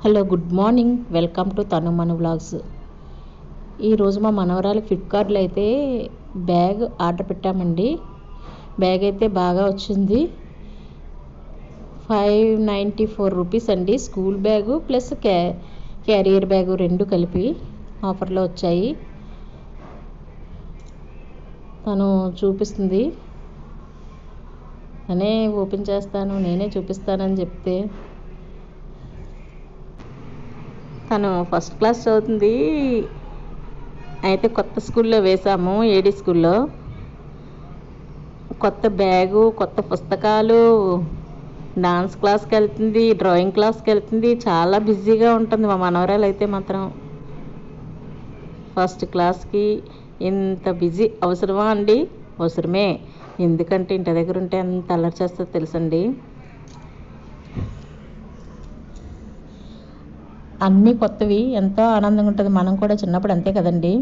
Hello good morning. Welcome to Tanu మన vlogs. ఈరోజు మా మనవరాలు ఫ్లిప్కార్ట్లో అయితే బ్యాగ్ ఆర్డర్ పెట్టామండి. బ్యాగ్ అయితే బాగా వచ్చింది. ఫైవ్ నైంటీ ఫోర్ రూపీస్ అండి. స్కూల్ బ్యాగు ప్లస్ క్యా క్యారియర్ బ్యాగు రెండు కలిపి ఆఫర్లో వచ్చాయి. తను చూపిస్తుంది. నేనే ఓపెన్ చేస్తాను నేనే చూపిస్తానని చెప్తే తను ఫస్ట్ క్లాస్ చదువుతుంది. అయితే కొత్త స్కూల్లో వేసాము ఏడీ స్కూల్లో. కొత్త బ్యాగు కొత్త పుస్తకాలు డాన్స్ క్లాస్కి వెళ్తుంది డ్రాయింగ్ క్లాస్కి వెళ్తుంది. చాలా బిజీగా ఉంటుంది మా మనవరాలు అయితే మాత్రం. ఫస్ట్ క్లాస్కి ఇంత బిజీ అవసరమా అండి? అవసరమే. ఎందుకంటే ఇంటి దగ్గర ఉంటే ఎంత అల్లరి చేస్తుందో తెలుసండి? అన్నీ కొత్తవి. ఎంతో ఆనందంగా ఉంటుంది. మనం కూడా చిన్నప్పుడు అంతే కదండి.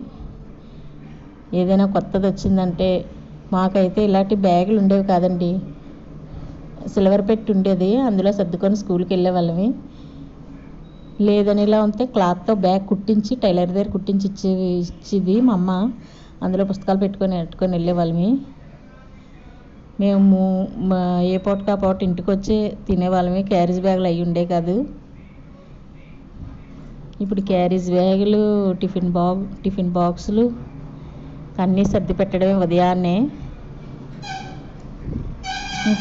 ఏదైనా కొత్తది వచ్చిందంటే మాకైతే ఇలాంటి బ్యాగులు ఉండేవి కాదండి. సిల్వర్ పెట్టి ఉండేది. అందులో సర్దుకొని స్కూల్కి వెళ్ళే వాళ్ళమి. లేదని ఇలా ఉంటే క్లాత్తో బ్యాగ్ కుట్టించి టైలర్ దగ్గర కుట్టించి ఇచ్చే ఇచ్చేది మా అమ్మ. అందులో పుస్తకాలు పెట్టుకొని పెట్టుకొని వెళ్ళేవాళ్ళమి మేము ఏ పూటకా పూట ఇంటికి వచ్చి తినేవాళ్ళమి. క్యారేజ్ బ్యాగులు అవి ఉండే కాదు. ఇప్పుడు క్యారేజ్ బ్యాగులు టిఫిన్ బాగ్ టిఫిన్ బాక్సులు అన్నీ సర్ది పెట్టడమే ఉదయాన్నే.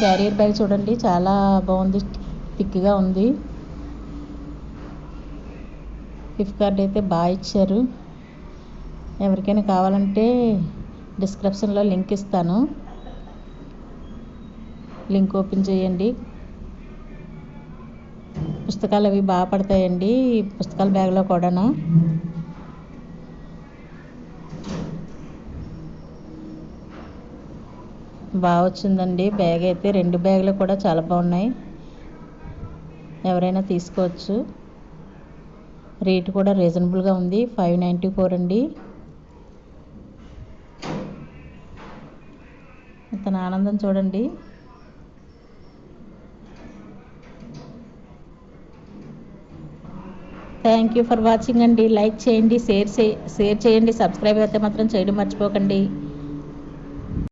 క్యారియర్ బ్యాగ్ చూడండి చాలా బాగుంది థిక్గా ఉంది. ఫ్లిప్కార్ట్ అయితే బాగా ఇచ్చారు. ఎవరికైనా కావాలంటే డిస్క్రిప్షన్లో లింక్ ఇస్తాను. లింక్ ఓపెన్ చేయండి. పుస్తకాలు అవి బాగా పడతాయండి. పుస్తకాల బ్యాగ్లో కూడాను. బాగా వచ్చిందండి. బ్యాగ్ అయితే రెండు బ్యాగులు కూడా చాలా బాగున్నాయి. ఎవరైనా తీసుకోవచ్చు. రేటు కూడా రీజనబుల్గా ఉంది. ఫైవ్ నైంటీ ఫోర్ అండి. ఇతను ఆనందం చూడండి. థ్యాంక్ యూ ఫర్ వాచింగ్ అండి. లైక్ చేయండి షేర్ షేర్ చేయండి. సబ్స్క్రైబ్ అయితే మాత్రం చేయడం మర్చిపోకండి.